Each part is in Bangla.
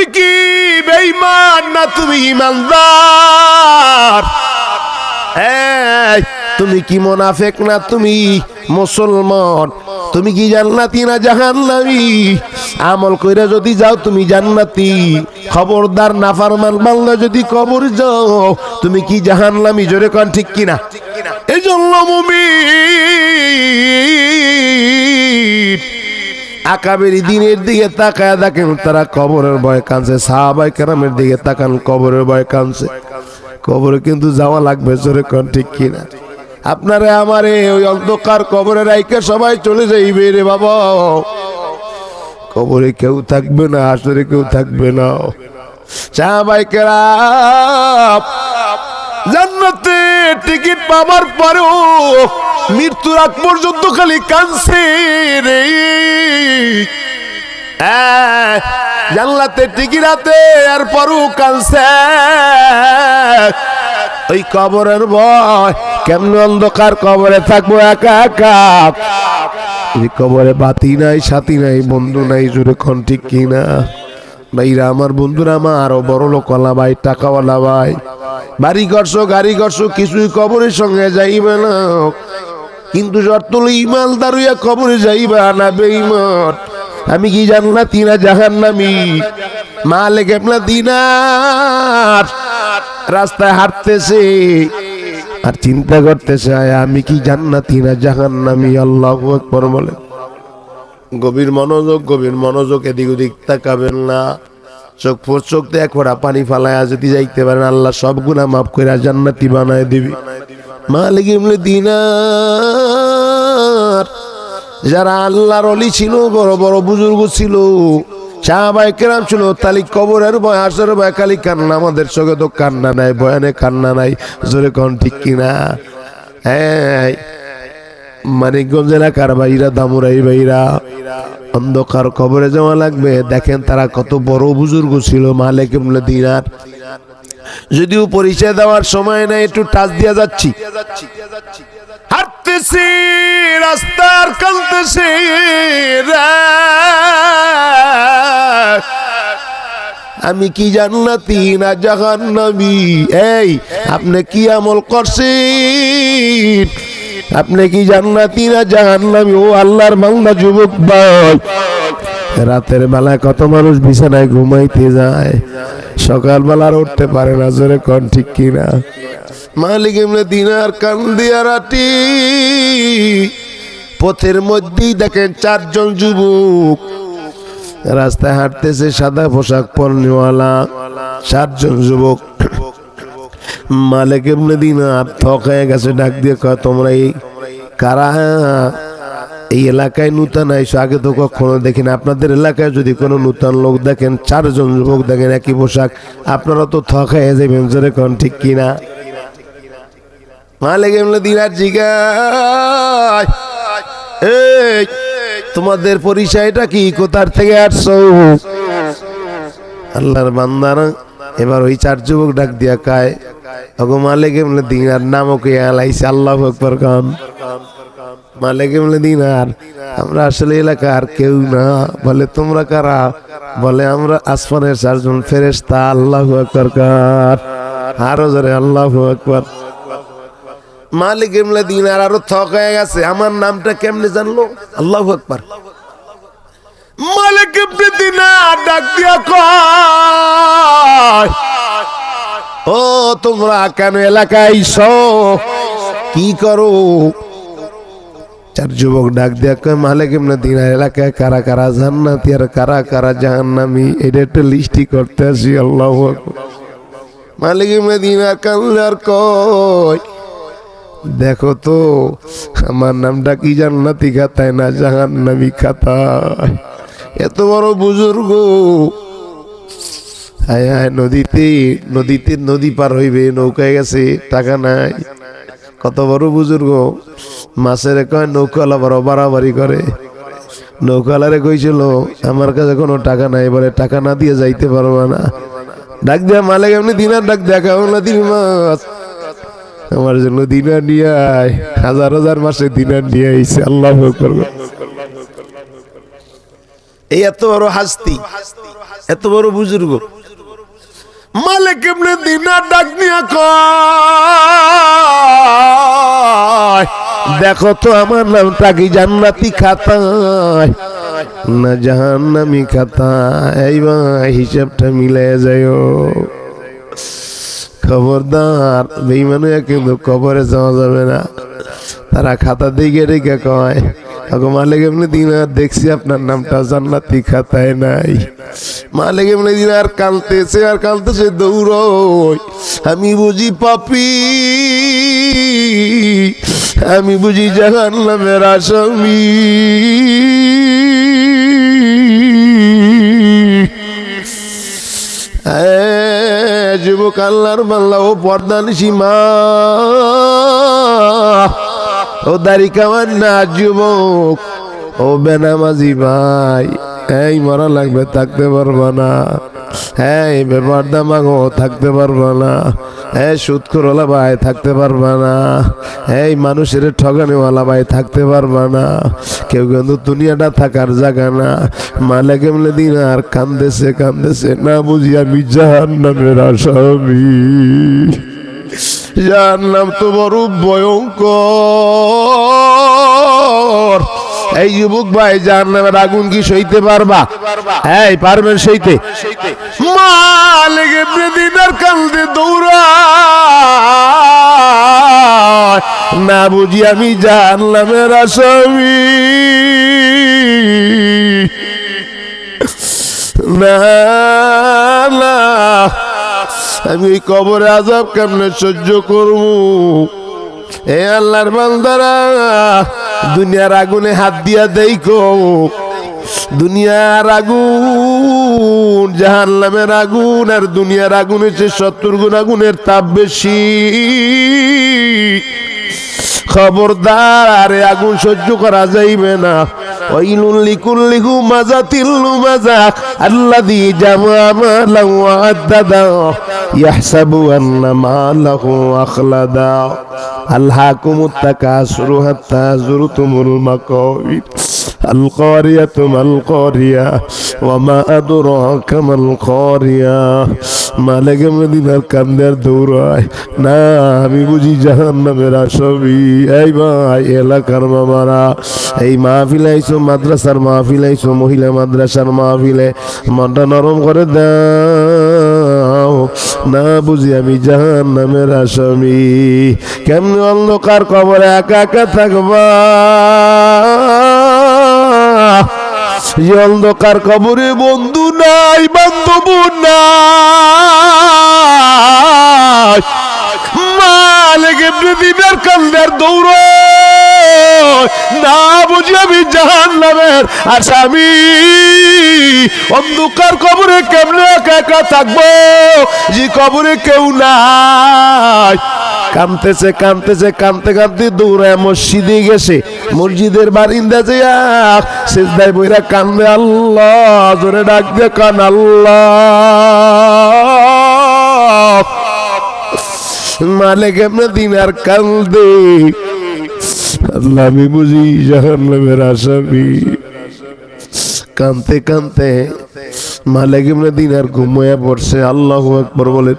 তুমি কি বেঈমান না তুমি ইমানদার তুমি কি মোনাফেক না তুমি মুসলমান? তুমি কি জান্নাতি না জাহান্নামি? আমল কইরা যদি যাও তুমি জান্নাতি। খবরদার, নাফারমান বাংলা যদি কবর যাও, তুমি কি জাহান্নামি? জোরে কন, ঠিক কিনা? এই জন্য মুমিন আকাবেরি দিনের দিকে তাকায় দেখেন তারা কবরের ভয় কানছে সাহাবাই কেরামের দিকে তাকান, কবরের ভয় কানছে কবরে কিন্তু যাওয়া লাগবে, জোরে কন, ঠিক কিনা? আপনারে আমারে ওই অন্ধকার কবরে রাইকে সবাই চলে যাইবে রে বাবা। কবরে কেউ থাকবে না আসরে কেউ থাকবে না। সাহাবাই কেরাম, জান্নাতে টিকিট পাবার পরেও মৃত্যুর আগ পর্যন্ত খালি কানছে রে। হ্যাঁ, জানলাতে টিকিট হাতে আর পরও কানছে ওই কবরের ভয় কেমন অন্ধকার কবরে থাকব একা একা? কবরে বাতি নাই সাথী নাই বন্ধু নাই জোরে খন ঠিক কিনা? ভাইরা আমার বন্ধুরা আমার আরও বড় লোকওয়ালা ভাই টাকাওয়ালা ভাই। বাড়ি করছ গাড়ি করছ কিছুই কবরের সঙ্গে যাইবে না। কিন্তু শর্ত হলো ইমানদার হইয়া কবরে যাইবা না বেঈমান। আমি কি জানলা তিনা জাহান নামি মালে কেমনা দিনার রাস্তায় হাঁটতেছে আর চিন্তা করতেছে আমি কি জান্নাতি না জাহান্নামি? আল্লাহ একবার বলে। গভীর মনোযোগ গভীর মনোযোগ এদিক ওদিক তাকাবেন না। চোখ ফোর চোখ দিয়ে ফোঁটা পানি ফালায়া যদি যাইতে পারেন, আল্লাহ সব গুণা মাফ করে জান্নাতি বানায় দিবি। মালিক ইমলে দিনার যারা আল্লাহর অলি ছিল, বড় বড় বুজুর্গ ছিল সাহাবাই কেরাম ছিল, তালি কবরের ভয় আসর ভয় খালি কান্না, আমাদের চোখে তো কান্না নাই বয়ানে কান্না নাই, জোরে কন ঠিক কিনা? হ্যাঁ মানিকগঞ্জ এলাকার ভাইরা, দামুরাই ভাইরা, অন্ধকার খবরে যাওয়া লাগবে। দেখেন তারা কত বড় বুজুর্গ ছিল, মালিক দিনার। যদিও পরিচয় দেওয়ার সময় নাই, একটু টাচ দিয়ে যাচ্ছি। হাঁটতেছি রাস্তার কালতেছি আমি কি জান্নাতি না জাহান্নামি? এই, আপনি কি আমল করছেন? আপনি কি জান্নাতি না জাহান্নামি? ও আল্লাহর বাংলা যুবক ভাই। রাতের বেলায় কত মানুষ বিছানায় ঘুমাইতে যায়। সকালবেলা আর উঠতে পারে না, জোরে কন ঠিক কিনা? মালিক এমনি দিনার কান দিয়া রাটি পথের মধ্যেই দেখেন চারজন যুবক। রাস্তায় হাঁটতেছে সাদা পোশাক পরনেওয়ালা চারজন যুবক। মালিক এমনি দিনার থক হয়ে গেছে, ডাক দিয়ে কয়, তোমরা এই কারা? এই এলাকায় নূতন আইসো, আগে তো কখনো দেখেন। আপনাদের এলাকায় যদি কোনো নূতন লোক দেখেন, চারজন যুবক দেখেন একই পোশাক, আপনারা তো থক হয়ে যাবেন, জোরে কোন, ঠিক কিনা? মালিক এমনি দিনার জিগায়। এই, তোমাদের পরিচয়টা কি? কোথার থেকে আসছো? আল্লাহর বান্দারা, এবার ওই চার যুবক ডাক দিয়া কায় অগো মালিক এমনি দিনার নামও কে আলাইছে? আল্লাহ আকবর খান মালিক এমনি দিনার, আমরা আসলে এলাকার কেউ না। বলে, তোমরা কারা? বলে, আমরা আসমানের চারজন ফেরেশতা, আল্লাহ আকবর কার। আরও জোরে, আল্লাহ আকবর। মালিক এমলে দিন আর আরও থক হয়ে গেছে। আমার নামটা কেমনে জানলো? আল্লাহ আকবার। মালিক এমনি দিন ডাক দিয়া কয়, ও, তোমরা কেন এলাকায় আইছো কি করো? চার যুবক ডাক দিয়া কয়, মালিক এমনি দিন এলাকায় কারা কারা জান্নাতি আর কারা কারা জাহান্নামি? এটা একটা লিস্টি করতে আসি, আল্লাহ মালিক দিন আর কান্দার কয় দেখো তো, আমার নামটা কি জান্নাতি খাতায় না জাহান্নামি খাতায় এত বড় বুজুর্গ। নদীতে নদীতে নদী পার হইবে, নৌকায় গেছে, টাকা নাই। কত বড় বুজুর্গ। মাছের কয় নৌকালা বড় বাড়াবাড়ি করে। নৌকালারে কইছিল, আমার কাছে কোনো টাকা নাই। বলে, টাকা না দিয়ে যাইতে পারব না। ডাক দেয়া, মালিক, এমনি দিনার ডাক দেখা না দিন মাছ। আমার জন্য দিনার নিয়ে আয়। হাজার হাজার মাসে দিনার নিয়ে আইছে। আল্লাহ। এই এত বড় হাস্তি, এত বড় বুজুর্গ। মালিক এমনি দিনার ডাক নিয়ে দেখো তো আমার নামটা কি জান্নাতি খাতায়? না, জাহান্নামি খাতায়। এইবার হিসাবটা মিলে যায় খবরদার বেইমানুয়া কিন্তু কবরে যাওয়া যাবে না। তারা খাতা দিকে রেখে কয় মালিক এমনি দিন আর দেখছি আপনার নামটা জান্নাতি খাতায় নাই। মালিক এমনি দিন আর কালতেছে আর কালতেছে দৌড়ই আমি বুঝি পাপি, আমি বুঝি জাহান নামের আসামি। যুবক আল্লাহর বাংলা ও পর্দান সীমা। ও দাড়ি কামার না যুবক, ও বেনামাজি ভাই। এই মরা লাগবে, থাকতে পারবা না। হ্যাঁ এই ব্যাপার দামাগো থাকতে পারবা না। হ্যাঁ করলা ভাই থাকতে পারবা না। এই মানুষের ঠগানিওয়ালা ভাই থাকতে পারবা না। কেউ কিন্তু দুনিয়াটা থাকার জায়গা না। মালে কেমলে দিন আর কান্দেছে কান্দেছে। না বুঝি আমি জাহান নামের আসামি। যার নাম তো বড় ভয়ঙ্কর। এই যুবক ভাই যার নামের আগুন কি সইতে পারবা? হ্যাঁ পারবেন সইতে। মালিক এমনি দিনার কান্দে দৌড়া না বুঝি আমি নামের আসামি। না না। আমি ওই কবরে আজাব কেমনে সহ্য করব? এ আল্লাহর বান্দারা। দুনিয়ার আগুনে হাত দিয়া দেখো। দুনিয়ার আগুন, জাহান্নামের আগুন, আর দুনিয়ার আগুন হচ্ছে সত্তর গুণ আগুনের তাপ বেশি। খবরদার, আরে আগুন সহ্য করা যাইবে না। ওয়াইলুল লিকুল্লি হুমাযাতিল লুমাযা আল্লাযী জামা মালাহু আদাদা ইয়াহসাবু আন্না মালাহু আখলাদা। আলহাকুমুত তাকাসুরু হাত্তা যুরতুমুল মাকাবির القارية ما القارية وما أدراك ما القارية মালিক মদিনার কান্দের দৌড়ায় না আমি বুঝি জাহান নামের আসামি এই ভাই এলাকার মামারা এই মাহফিল আইসো মাদ্রাসার মাহফিল আইসো মহিলা মাদ্রাসার মাহফিলে মনটা নরম করে দাও না বুঝি আমি জাহান নামের আসামি কেমনি অন্ধকার কবরে একা একা থাকবা এই অন্ধকার কবরে বন্ধু নাই, বান্ধব নাই। মালিক দিনের কান্দার দৌড়। না বুঝি আমি জাহান নামের আসামি। অন্ধকার কবরে কেমনে একা একা থাকব? যে কবরে কেউ নাই। কানতেছে কানতেছে কানতে কানতে দৌড়ায় মসজিদে গেছে। মসজিদের বারিন্দা যে শেষদায় বইরা কান্দে, আল্লাহ, জোরে ডাক দে কান, আল্লাহ। মালিক এমনি দিন আর কান্দে। আল্লাহ, আমি বুঝি জাহান্নামের আসামি। কানতে কানতে মালিক এমনি দিন আর ঘুমাইয়া পড়ছে। আল্লাহ একবার বলে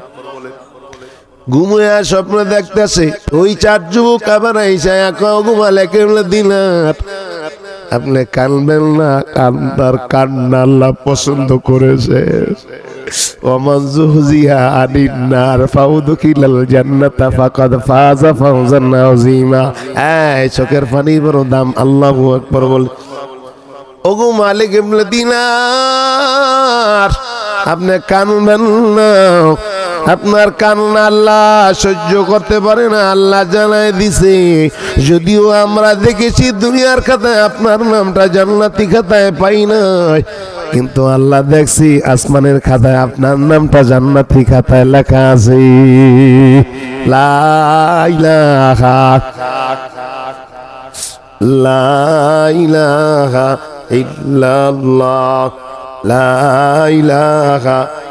ঘুমাইয়া স্বপ্ন দেখতেছে। ওই চার যুবক আবার আইসা ঘুমালে কেমন দিনার? আপনি কানবেন না কান্দার কান্না আল্লাহ পছন্দ করেছে। ফাজা চোখের পানির বড় দাম, আল্লাহু বল। আপনি কানবেন না আপনার কান্না আল্লাহ সহ্য করতে পারে না, আল্লাহ জানাই দিছে। যদিও আমরা দেখেছি দুনিয়ার খাতায় আপনার নামটা জান্নাতি খাতায় পাই নাই, কিন্তু আল্লাহ দেখছি আসমানের খাতায় আপনার নামটা জান্নাতি খাতায় লেখা আছে। লা ইলাহা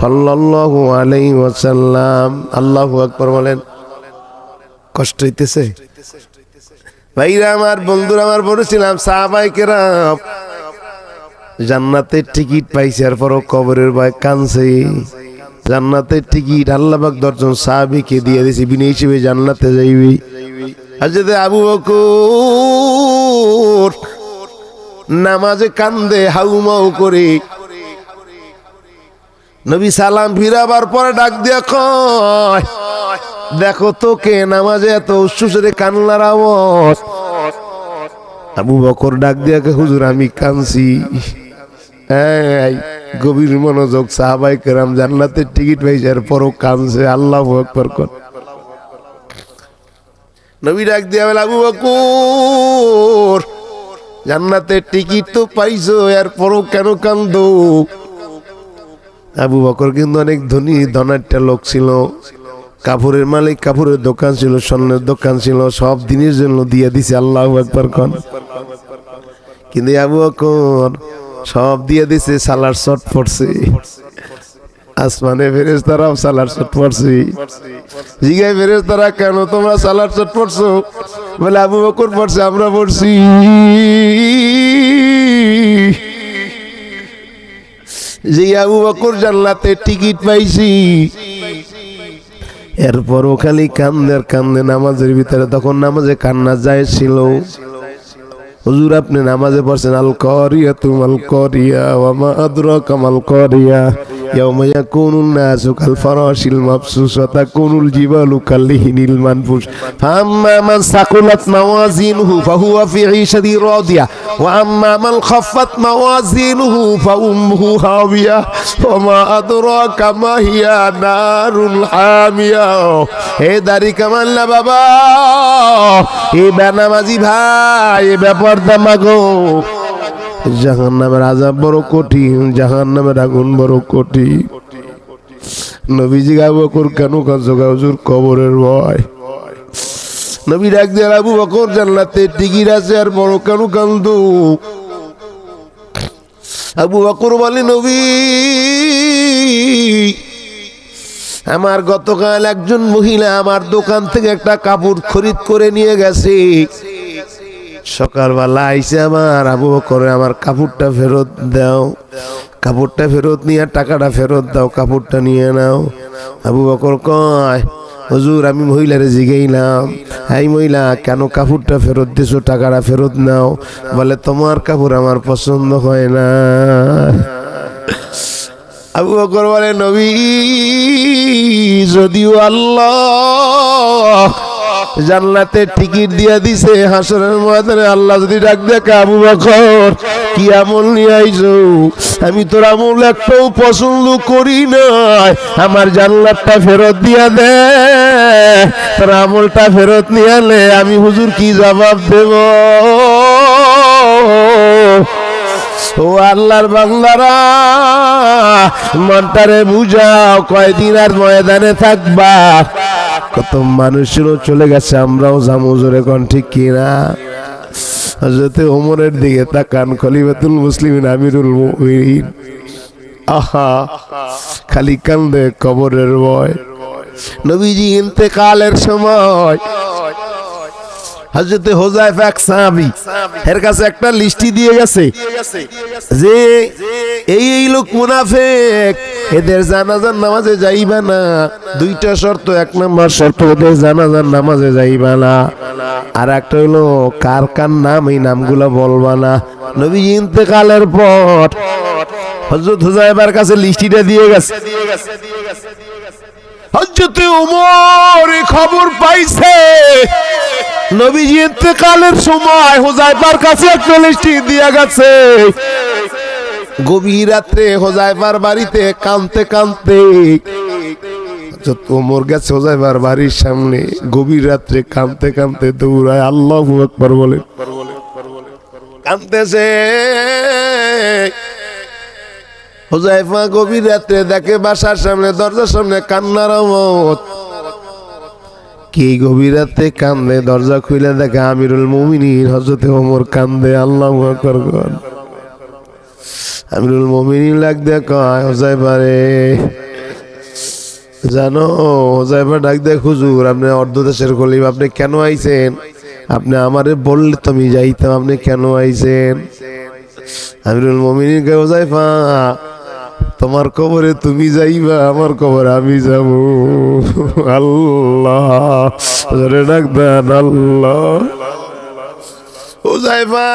সাল্লাল্লাহু আলাইহি ওয়াসাল্লাম। আল্লাহু আকবার বলেন। কষ্ট হইতেছে? ভাইরা আমার, বন্ধুরা আমার, বলেছিলাম, সাহাবাই কেরাম, জান্নাতের টিকিট পাইছে, আর পরও কবরের ভয় কানছে জান্নাতের টিকিট আল্লাহবাক দর্জন সাহাবিকে দিয়ে দিয়েছে বিনা হিসেবে জান্নাতে যাইবি। আর যদি আবু বকর নামাজে কান্দে, হাউমাউ করে নবী সালাম ফিরাবার পরে ডাক দিয়া কয়, দেখো তোকে নামাজে এত উচ্ছ্বাসের কান্নার আওয়াজ। আবু বকর ডাক দিয়া কে হুজুর, আমি এই, গভীর মনোযোগ সাহাবাই কেরাম জান্নাতের টিকিট পাইছে পরও কানছে আল্লাহ আকবর কর। নবী ডাক দিয়া বলে, আবু বকর, জান্নাতের টিকিট তো পাইছো এর পরও কেন কান্দো? আবু বকর কিন্তু অনেক ধনী ধনাট্য লোক ছিল। কাপড়ের মালিক, কাপড়ের দোকান ছিল, স্বর্ণের দোকান ছিল, সব দিনের জন্য দিয়ে দিছে, আল্লাহ একবার কন। কিন্তু আবু বকর সব দিয়ে দিছে, সালার শট পড়ছে। আসমানে ফেরেস তারাও সালার শট পড়ছে। জিগায় ফেরেস তারা কেন তোমরা সালার শট পড়ছো? বলে, আবু বকর পড়ছে, আমরা পড়ছি। যে আবু বকর জান্নাতে টিকিট পাইছি। এরপরও খালি কান্দের কান্দে নামাজের ভিতরে, তখন নামাজে কান্না যায় ছিল। হুজুর, আপনি নামাজে পড়ছেন, আল করিয়া তুমাল করিয়া ওয়ামা আদরাকা মাল করিয়া। ইয়াউমা ইয়াকুনুন নাসু কাল ফারাশিল মাবসুস ওয়া তাকুনুল জিবালু কাল্লিহিনিল মানফুস। ফাম্মা মান সাকুলাত মাওয়াজিনুহু ফাহুয়া ফি ঈশাতি রাদিয়া। ওয়া আম্মা মান খাফফাত মাওয়াজিনুহু ফাউম্মুহু হাওিয়া। ওয়া মা আদরাকা হিয়া নারুল হামিয়া। হে দাড়ি কামাল্লা বাবা, এ বেনামাজি ভাই, এ ব্যাপার দামাগো জাহান নামের আজাব বড় কঠিন জাহান আগুন বড় কঠিন। নবীজি বকর কেন কাঁদছো হুজুর? কবরের ভয়। নবী ডাক দিয়ে, আবু বকর, জান্নাতে টিকিট আছে আর বড় কেন কান্দ আবু বকর বলে, নবী, আমার গতকাল একজন মহিলা আমার দোকান থেকে একটা কাপড় খরিদ করে নিয়ে গেছে। সকালবেলা আইসে আমার আবু করে আমার কাপড়টা ফেরত দাও। কাপড়টা ফেরত নিয়ে টাকাটা ফেরত দাও, কাপড়টা নিয়ে নাও। আবু বকর কয়, হুজুর, আমি মহিলারে জিগেইলাম। এই মহিলা, কেন কাপড়টা ফেরত দিছো, টাকাটা ফেরত নাও? বলে, তোমার কাপড় আমার পছন্দ হয় না। আবু বকর বলে, নবী, যদিও আল্লাহ জান্নাতে টিকিট দিয়ে দিছে, হাসরের ময়দানে আল্লাহ যদি ডাক দেখে আবু বকর, কি আমল নিয়ে আইছো? আমি তোর আমল একটাও পছন্দ করি না আমার জান্নাতটা ফেরত দিয়া দে, তোর আমলটা ফেরত নিয়ে আমি হুজুর কি জবাব দেব? ও আল্লাহর বাংলারা মনটারে বুঝাও, কয়দিন আর ময়দানে থাকবা? কত মানুষেরও চলে গেছে, আমরাও যাব জোরে কন ঠিক কিনা? হজরতে ওমরের দিকে তাকান, খলিফাতুল মুসলিম আমিরুল মুমিনিন। আহা, খালি কান্দে কবরের ভয়। নবীজি ইন্তেকালের সময় হজরতে হোজাইফ এক সাহাবি এর কাছে একটা লিস্টি দিয়ে গেছে যে এই এই লোক মুনাফেক, এদের জানাজার নামাজে যাইবা না। দুইটা শর্ত, এক নম্বর শর্ত ওদের জানাজার নামাজে যাইবা না। আর একটা হইল, কার কার নাম এই নামগুলো বলবা না। নবী ইন্তেকালের পর হজরত হুজাইবার কাছে লিস্টিটা দিয়ে গেছে। হজরতে উমর খবর পাইছে। নবীজি ইন্তেকালের সময় হোজাইফার কাছে একটা লিস্টি দিয়া গেছে। গভীর রাত্রে হোজাইফার বাড়িতে কানতে ওমর গেছে বাড়ির সামনে। গভীর রাত্রে কানতে কানতে দৌড়ায় আল্লাহ একবার বলে। কানতেছে। হোজাইফা গভীর রাত্রে দেখে বাসার সামনে, দরজার সামনে কান্নার মত কি গভীর রাতে কান্দে? দরজা খুলে দেখে আমিরুল মুমিনিন হজরতে ওমর কান্দে, আল্লাহ আমিরুল দে কয় হোজাইফা রে জানো ডাক দেখ হুজুর, আপনি অর্ধ দেশের খলিফ, আপনি কেন আইছেন? আপনি আমারে বললে তো আমি যাইতাম, আপনি কেন আইছেন? আমিরুল মমিনিন কে হোজাইফা তোমার কবরে তুমি যাইবা, আমার কবরে আমি যাব। আল্লাহ জোরে ডাক দেন, আল্লাহ। হোজাইফা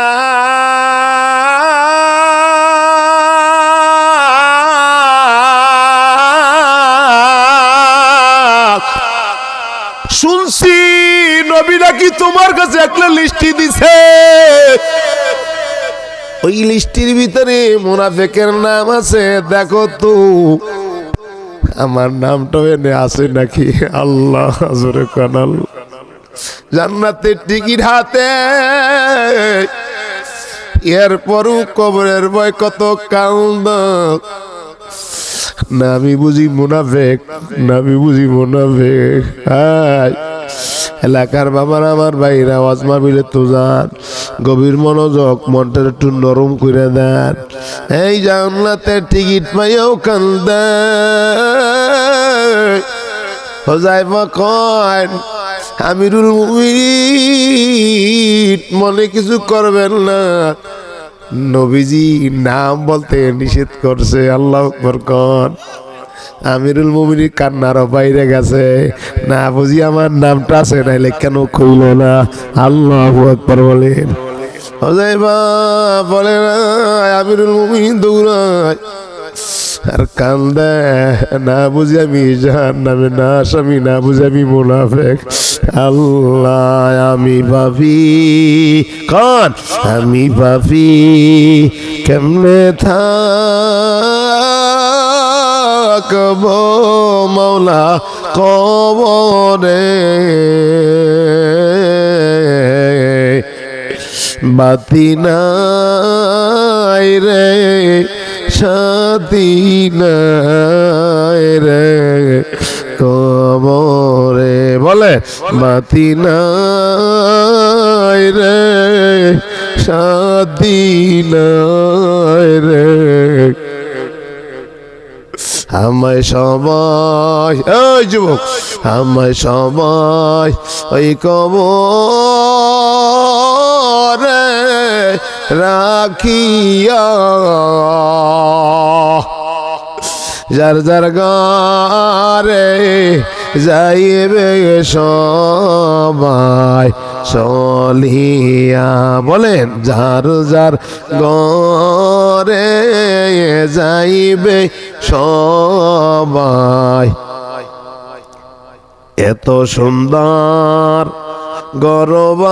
শুনছি নবী নাকি তোমার কাছে একটা লিস্টি দিছে। ওই লিস্টির ভিতরে মোনাফেকের নাম আছে, দেখো তো। আমার নামটা এনে আছে নাকি? আল্লাহ হাজরে কানাল জান্নাতের টিকিট হাতে। এরপরও কবরের ভয় কত কাউন্দ না, আমি বুঝি মুনাফেক, না, আমি বুঝি মুনাফেক। হাই এলাকার বাবার আমার ভাইরা ওয়াজমা বিলে তো যান। গভীর মনোযোগ মনটা একটু নরম করে দেন। এই জানলাতে টিকিট পাইও কান্দে হোজাইফা কয়, আমিরুল মুমিন মনে কিছু করবেন না। নবীজি নাম বলতে নিষেধ করছে, আল্লাহ বরকন আমিরুল মুমিনী কান্নারও বাইরে গেছে। না বুঝি আমার নামটা আছে, নাইলে কেন কইল না? আল্লাহ একবার বলেন। হজাইবা বলে না, আমিরুল মুমিন দৌড়ায়। আর কান্দে, না বুঝি আমি জাহান নামে না স্বামী, না বুঝি আমি মুনাফেক। আল্লাহ, আমি ভাবি, কন, আমি ভাবি, কেমনে থাকব মৌলা কবরে। বাতি নাই রে, সাথী নাই রে, কবরে। বলে, বাতি নাই রে, সাথী নাই রে। আমায় সবাই ওই যুবক আমায় সবাই, ওই কবরে রাখিয়া। যার যার গারে যাইবে সবাই চলিয়া। বলেন, যার যার গরে যাইবে সবাই এত সুন্দর গরবারি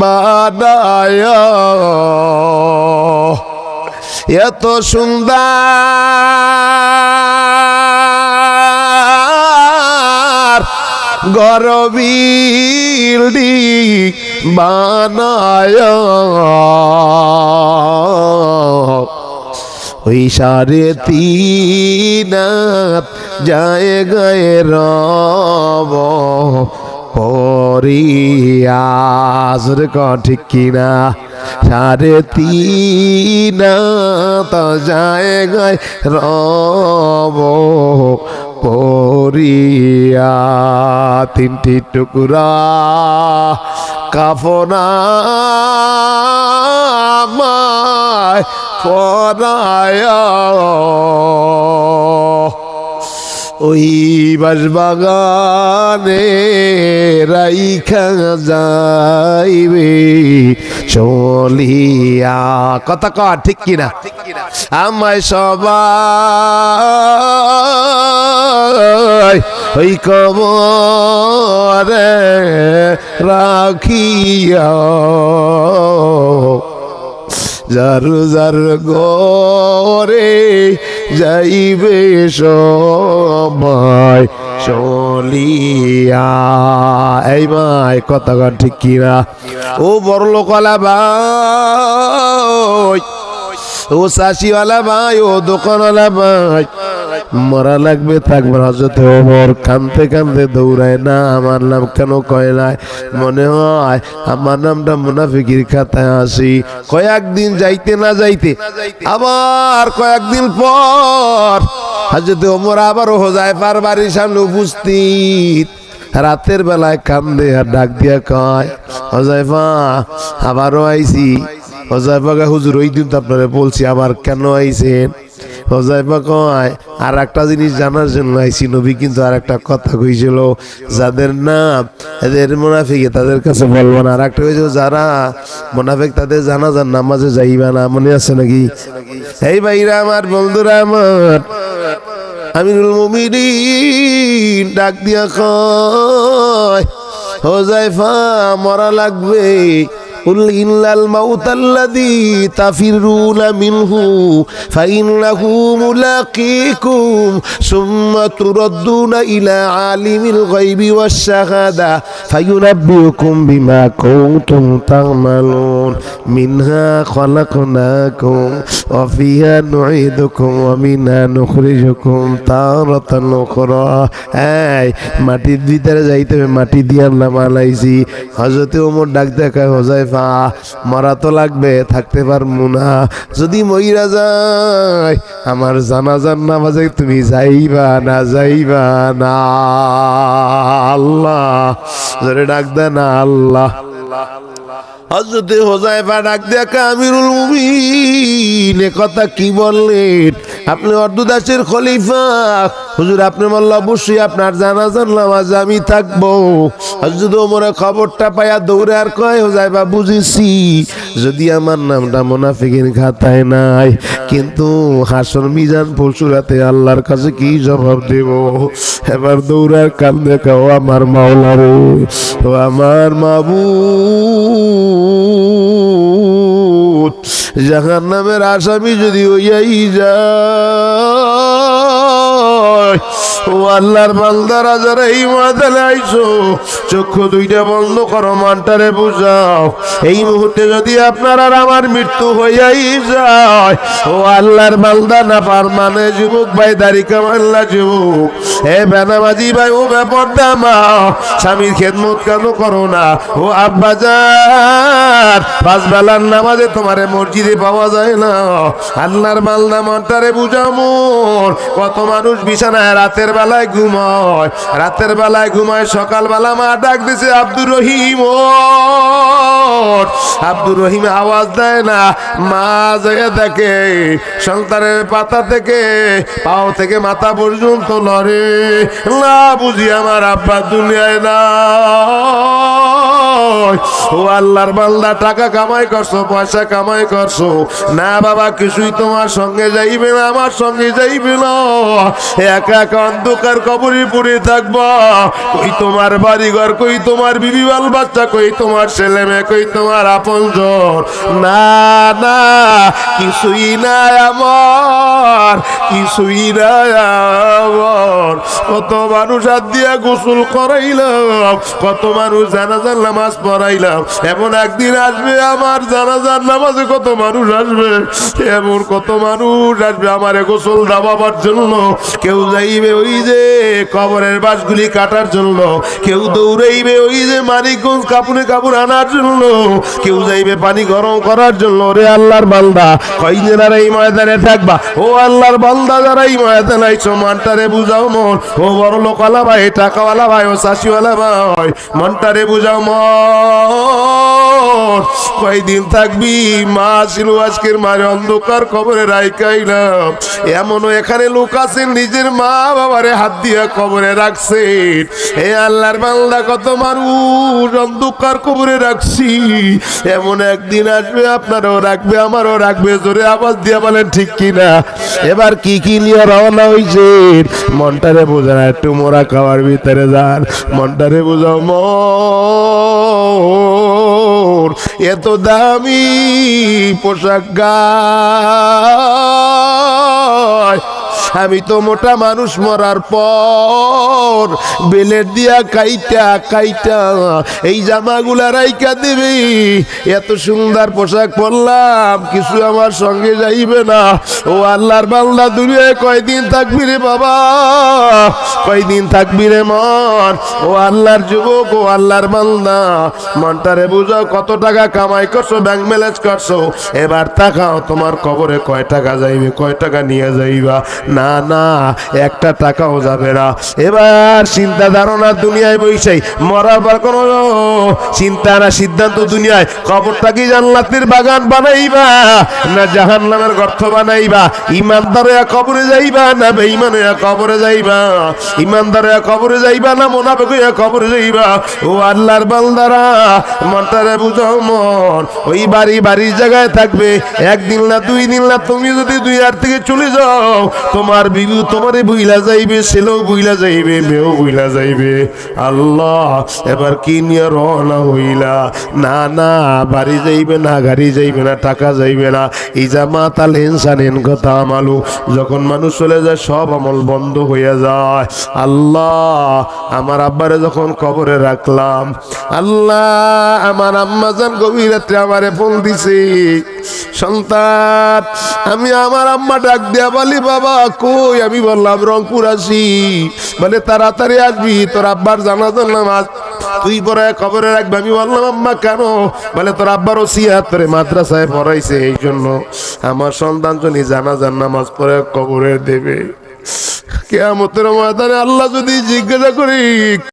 বাদায় এত সুন্দর গরবিল্ডি বানায়। ওই সারে তিনাত যায় গায়ে রব পরিয়াজ রে ক ঠিক কিনা? সারে তিনাত যায় গায়ে রব পরিয়া তিনটি টুকরা কাফনা মায় পরায়া ওই বাসবাগানে রাইখা যাইবে, চলিয়া। কথা ক ঠিক কিনা? আমায় সবাই ওই কবরে রাখিয়া। যার যার গরে যাইবে সময় চলিয়া। এই মাই কথা ঠিক কিনা? ও বড় লোকলা ভাই, ও চাষিওয়ালা ভাই, ও দোকানওয়ালা ভাই মরা লাগবে থাকবে হজরত ওমর কানতে কানতে দৌড়ায় না, আমার নাম কেন কয় নাই? মনে হয় আমার নামটা মুনাফিকির খাতায় আসি। কয়েকদিন যাইতে না যাইতে, আবার কয়েকদিন পর হজরত ওমর আবারও হোজায় পার বাড়ির সামনে উপস্থিত। রাতের বেলায় কান্দে আর ডাক দিয়া কয় হজাইফা আবারও আইছি। হজাইফাকে হুজুর, ওই দিন তো আপনারা বলছি, আবার কেন আইছেন? আর একটা জিনিস জানার জন্য আইসি নবী কিন্তু আর একটা কথা কইছিল, যাদের নাম, এদের মোনাফিকে তাদের কাছে বলব না। আর একটা হয়েছে যারা মোনাফিক তাদের জানাজার নামাজে যাইবা না, মনে আছে নাকি? এই ভাইরা আমার, বন্ধুরা আমার, আমিরুল মুমিনিন, ডাক দিয়া কয় হোজাইফা মরা লাগবে। قل إلا الموت الذي تفرون منه فإنه ملاقيكم ثم تردون إلى عالم الغيب والشهادة فينبئكم بما كنتم تعملون منها خلقناكم وفيها نعيدكم ومنها نخرجكم تارة أخرى এই মাটির ভিতরে যাইতে হবে মাটি দিয়ে আল্লাহ বানাইছি হজরতে ওমর ডাক দেখায় হোজাইফা মরা তো লাগবে, থাকতে পারব না। যদি মইরা যায়, আমার জানাজার নামাজে তুমি যাইবা না যাইবা না। আল্লাহ, জোরে ডাক দে না, আল্লাহ। হজরতে হোজাইফা ডাক দেখা আমিরুল মুমিন কথা কি বললেন? আপনি অর্ধদাসের খলিফা হুজুর, আপনি বলল অবশ্যই আপনার জানাজান নামাজ আমি থাকব। হজরত ওমরে খবরটা পাইয়া দৌড়ে আর কয় হোজাইফা বুঝেছি। যদি আমার নামটা মোনাফিকের খাতায় নাই, কিন্তু হাসর মিজান পরশুরাতে আল্লাহর কাছে কি জবাব দেব? এবার দৌড়ার কান দেখা ও আমার মাওলা রে। ও আমার মাবুদ জাহান নামের আসামি যদি হইয়াই যায় ও আল্লাহর বান্দারা যারা এই ময়দানে আইছো, চক্ষু দুইটা বন্ধ করো, মানটারে বুঝাও। এই মুহূর্তে যদি আপনার আর আমার মৃত্যু হইয়াই যায়, ও আল্লাহর বান্দা না পার মানে যুবক ভাই, দাড়ি কামাল্লা যুবক। এ বেনামাজি ভাই, ও ব্যাপারটা মা স্বামীর খেদমত কেন করো না? ও আব্বা যান পাঁচ বেলার নামাজে তোমারে মসজিদে পাওয়া যায় না। আল্লাহর মালদা মনটারে বুঝাও মোর। কত মানুষ বিছানায় রাতের বেলায় ঘুমায়। রাতের বেলায় ঘুমায়, সকালবেলা মা ডাক দিছে, আব্দুর রহিম আব্দুর রহিম আওয়াজ দেয় না। মা জেগে দেখে, সন্তানের পাতা থেকে পাও থেকে মাথা পর্যন্ত লড়ে না বুঝি আমার আব্বা দুনিয়ায় না ও আল্লাহর বান্দা, টাকা কামাই করছ, পয়সা কামাই করছ। না বাবা, কিছুই তোমার সঙ্গে যাইবে না, আমার সঙ্গে যাইবে না। একা একা অন্ধকার কবরে পড়ে থাকবা। কই তোমার বাড়িঘর, কই তোমার বিবি বাল বাচ্চা, কই তোমার ছেলে মেয়ে, কই তোমার আপন না না, কিছুই না আমার, কিছুই না আমার। কত মানুষ হাত দিয়া গোসল করাইলাম, কত মানুষ জানাজার নামাজ পড়াইলাম। এমন একদিন আসবে আমার জানাজার নামাজে কত মানুষ আসবে। এমন কত মানুষ আসবে আমার গোসল দাবাবার জন্য। কেউ যাইবে ওই যে কবরের বাসগুলি কাটার জন্য। কেউ দৌড়াইবে ওই যে মানিকগঞ্জ কাপুরে কাপড় আনার জন্য। কেউ যাইবে পানি গরম করার জন্য। রে আল্লাহর বান্দা কয়দিন আর এই ময়দানে থাকবা? ও আল্লাহর বান্দা যারা এই ময়দানে আইছো, মানটারে বুঝাও মন। ও বড় লোকওয়ালা ভাই, টাকাওয়ালা ভাই, ও চাষিওয়ালা ভাই, মনটারে বুঝাও মন। কয়দিন থাকবি? মা ছিল আজকের মারে অন্ধকার কবরে রাইকাইলাম এমনও এখানে লোক আছেন নিজের মা বাবারে হাত দিয়ে কবরে রাখছেন হে আল্লাহর বান্দা, কত মানুষ অন্ধকার কবরে রাখছি। এমন একদিন আসবে, আপনারও রাখবে, আমারও রাখবে, জোরে আওয়াজ দিয়ে বলেন, ঠিক কিনা? এবার কি কি নিয়ে রওনা হইছে? মনটারে বোঝা একটু মোরা খাওয়ার ভিতরে যান। মনটারে বোঝাও, মন। এত দামি পোশাক গায়। আমি তো মোটা মানুষ মরার পর বেলের দিয়া কাইটা কাইটা। এই জামাগুলা রাইকা দিবি। এত সুন্দর পোশাক পরলাম, কিছু আমার সঙ্গে যাইবে না। ও আল্লাহর বাংলা দুনিয়ায় কয়দিন থাকবি রে বাবা? কয়দিন থাকবি রে মন? ও আল্লাহর যুবক, ও আল্লাহর বান্দা। মনটারে বুঝো কত টাকা কামাই করছ ব্যাংক ব্যালেন্স করছ? এবার তাকাও, তোমার কবরে কয় টাকা যাইবে, কয় টাকা নিয়ে যাইবা? না না না একটা টাকাও যাবে না। এবার চিন্তা ধারণা দুনিয়ায় বইসাই মরার পর কোনো চিন্তা না, সিদ্ধান্ত দুনিয়ায়। কবরটা কি জান্নাতের বাগান বানাইবা, না জাহান নামের গর্ত বানাইবা? ইমানদার কবরে যাইবা, না বেঈমান হইয়া কবরে যাইবা? ইমানদার কবরে যাইবা, না মোনাফেক কবরে যাইবা? ও আল্লাহর বান্দারা, মনটারে বুঝাও মন। ওই বাড়ি বাড়ির জায়গায় থাকবে, একদিন না দুই দিন না, তুমি যদি দুই আর থেকে চলে যাও তোমার বিবু তোমারে বুইলা যাইবে, ছেলেও বুইলা যাইবে, মেয়েও বুইলা যাইবে। আল্লাহ, এবার কি নিয়ে রওনা হইলা? না না, বাড়ি যাইবে না, গাড়ি যাইবে না, টাকা যাইবে না। এই যা মাতাল ইনসান কথা আমালু। যখন মানুষ চলে যায়, সব আমল বন্ধ হইয়া যায়। আল্লাহ, আমার আব্বারে যখন কবরে রাখলাম, আল্লাহ, আমার আম্মা যান গভীর রাত্রে আমারে ফোন দিছে। সন্তান, আমি আমার আম্মা ডাক দিয়া বলি, বাবা কই? আমি বললাম, রংপুর আসি বলে, তাড়াতাড়ি আসবি, তোর আব্বার জানাজার নামাজ। তুই পরে খবরে রাখবি। আমি বললাম, আম্মা, কেন? বলে, তোর আব্বার ওসিয়া তোরে মাদ্রাসায় পড়াইছে, এই জন্য আমার সন্তান যদি জানাজার নামাজ পড়ে, কবরে দেবে। কেয়ামতের ময়দানে আল্লাহ যদি জিজ্ঞাসা করি